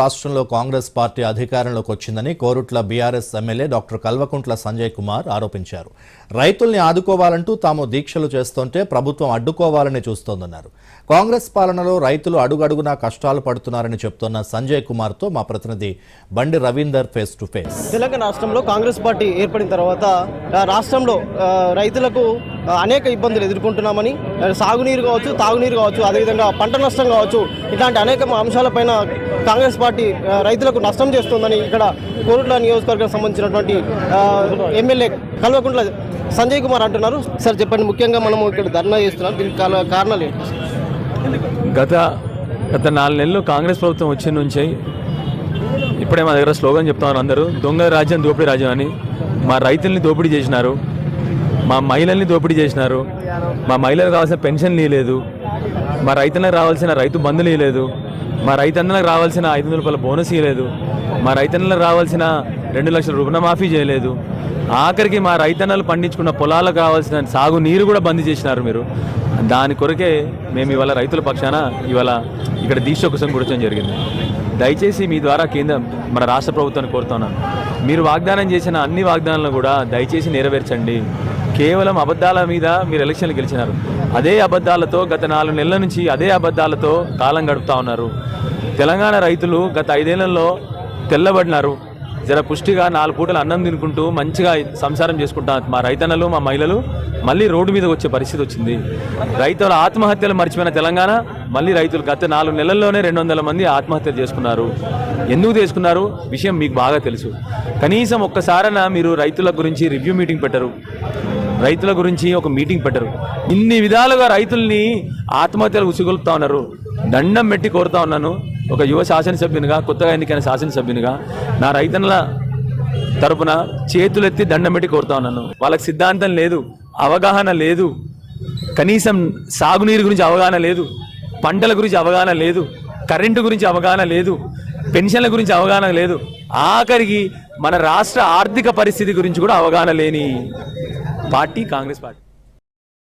రాష్ట్రంలో కాంగ్రెస్ పార్టీ అధికారంలోకి వచ్చిందని Korutla BRS MLA doctor Kalvakuntla Sanjay Kumar ఆరోపించారు. రైతుల్ని ఆదుకోవాలంటూ తాము దీక్షలు చేస్తుంటే ప్రభుత్వం అడ్డుకోవాలని చూస్తోందన్నారు. కాంగ్రెస్ పాలనలో రైతులు అడుగడుగునా కష్టాలు పడుతున్నారని చెప్తున్న సంజయ్ కుమార్తో మా ప్రతినిధి Bandi Ravinder face to face. Telangana రాష్ట్రంలో కాంగ్రెస్ పార్టీ ఏర్పడిన తర్వాత రాష్ట్రంలో రైతులకు అనేక ఇబ్బందులు ఎదుర్కొంటున్నామని సాగునీరు కావచ్చు తాగునీరు కావచ్చు అదేవిధంగా పంట నష్టం కావచ్చు ఇట్లాంటి అనేక అంశాలపైన కాంగ్రెస్ పార్టీ రైతులకు నష్టం చేస్తుందని ఇక్కడ కోరుట్ల నియోజకవర్గానికి సంబంధించినటువంటి ఎమ్మెల్యే కల్వకుంట్ల సంజయ్ కుమార్ అంటున్నారు. సార్ చెప్పండి ముఖ్యంగా మనము ఇక్కడ ధర్నా చేస్తున్నాం. దీనికి కారణాలు ఏంటి? గత గత నాలుగు నెలలు కాంగ్రెస్ ప్రభుత్వం వచ్చిన నుంచి ఇప్పుడే మా దగ్గర స్లోగన్ చెప్తున్నారు అందరూ. దొంగ రాజ్యం దోపిడీ రాజ్యం అని. మా రైతుల్ని దోపిడీ చేసినారు. మా మహిళల్ని దోపిడీ చేసినారు. మా మహిళలకు రావాల్సిన పెన్షన్ లేదు. మా రైతులకు రావాల్సిన రైతు బంధులు ఇవ్వలేదు మా రైతన్నలకు రావాల్సిన ఐదు వందల రూపాయల బోనస్ ఇవ్వలేదు మా రైతన్నలకు రావాల్సిన రెండు లక్షల రుణమాఫీ చేయలేదు. ఆఖరికి మా రైతన్నలు పండించుకున్న పొలాలకు కావాల్సిన సాగు నీరు కూడా బంద్ చేసినారు మీరు. దాని కొరకే మేము ఇవాళ రైతుల పక్షాన ఇవాళ ఇక్కడ దీక్ష కోసం కూర్చొని జరిగింది. దయచేసి మీ ద్వారా కేంద్రం మన రాష్ట్ర ప్రభుత్వాన్ని కోరుతున్నాను. మీరు వాగ్దానం చేసిన అన్ని వాగ్దానాలను కూడా దయచేసి నెరవేర్చండి. కేవలం అబద్ధాల మీద మీరు ఎలక్షన్లు గెలిచినారు. అదే అబద్ధాలతో గత నాలుగు నెలల నుంచి అదే అబద్ధాలతో కాలం గడుపుతా ఉన్నారు. తెలంగాణ రైతులు గత ఐదేళ్ళలో తెల్లబడినారు. జర పుష్టిగా నాలుగు పూటలు అన్నం తినుకుంటూ మంచిగా సంసారం చేసుకుంటా మా రైతన్నలు మా మహిళలు. మళ్ళీ రోడ్డు మీద వచ్చే పరిస్థితి వచ్చింది. రైతుల ఆత్మహత్యలు మర్చిపోయిన తెలంగాణ మళ్ళీ రైతులు గత నాలుగు నెలల్లోనే రెండు వందల మంది ఆత్మహత్యలు చేసుకున్నారు. ఎందుకు చేసుకున్నారు? విషయం మీకు బాగా తెలుసు. కనీసం ఒక్కసారైనా మీరు రైతుల గురించి రివ్యూ మీటింగ్ పెట్టరు. రైతుల గురించి ఒక మీటింగ్ పెట్టరు. ఇన్ని విధాలుగా రైతుల్ని ఆత్మహత్యలు ఉసిగొలుపుతా ఉన్నారు. దండం పెట్టి కోరుతా ఉన్నాను. ఒక యువ శాసనసభ్యునిగా కొత్తగా ఎన్నికైన శాసనసభ్యునిగా నా రైతన్నల తరపున చేతులెత్తి దండం పెట్టి కోరుతా ఉన్నాను. వాళ్ళకి సిద్ధాంతం లేదు అవగాహన లేదు. కనీసం సాగునీరు గురించి అవగాహన లేదు. పంటల గురించి అవగాహన లేదు. కరెంటు గురించి అవగాహన లేదు. పెన్షన్ల గురించి అవగాహన లేదు. ఆఖరికి మన రాష్ట్ర ఆర్థిక పరిస్థితి గురించి కూడా అవగాహన లేని పార్టీ కాంగ్రెస్ పార్టీ